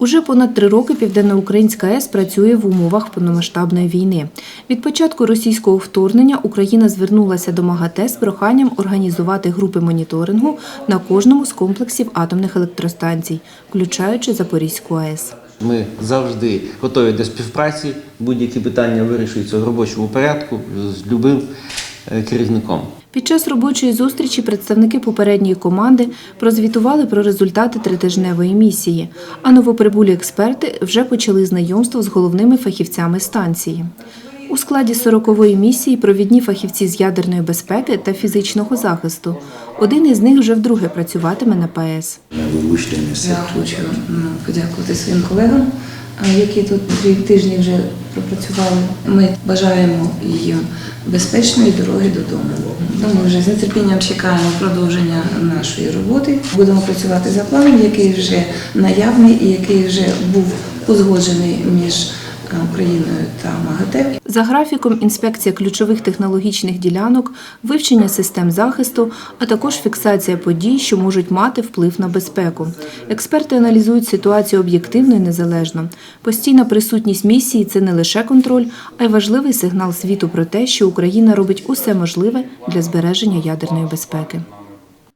Уже понад три роки Південноукраїнська АЕС працює в умовах повномасштабної війни. Від початку російського вторгнення Україна звернулася до МАГАТЕ з проханням організувати групи моніторингу на кожному з комплексів атомних електростанцій, включаючи Запорізьку АЕС. Ми завжди готові до співпраці. Будь-які питання вирішуються в робочому порядку з любим е, керівником. Під час робочої зустрічі представники попередньої команди прозвітували про результати тритижневої місії, а новоприбулі експерти вже почали знайомство з головними фахівцями станції. У складі 40-ї місії провідні фахівці з ядерної безпеки та фізичного захисту. Один із них вже вдруге працюватиме на ПАЕС. Я хочу подякувати своїм колегам, які тут дві тижні вже пропрацювали. Ми бажаємо їм безпечної дороги додому. Ну, Ми вже з нетерпінням чекаємо продовження нашої роботи. Будемо працювати за планом, який вже наявний і який вже був узгоджений між Україною та МАГАТЕ. За графіком інспекція ключових технологічних ділянок, вивчення систем захисту, а також фіксація подій, що можуть мати вплив на безпеку. Експерти аналізують ситуацію об'єктивно і незалежно. Постійна присутність місії це не лише контроль, а й важливий сигнал світу про те, що Україна робить усе можливе для збереження ядерної безпеки.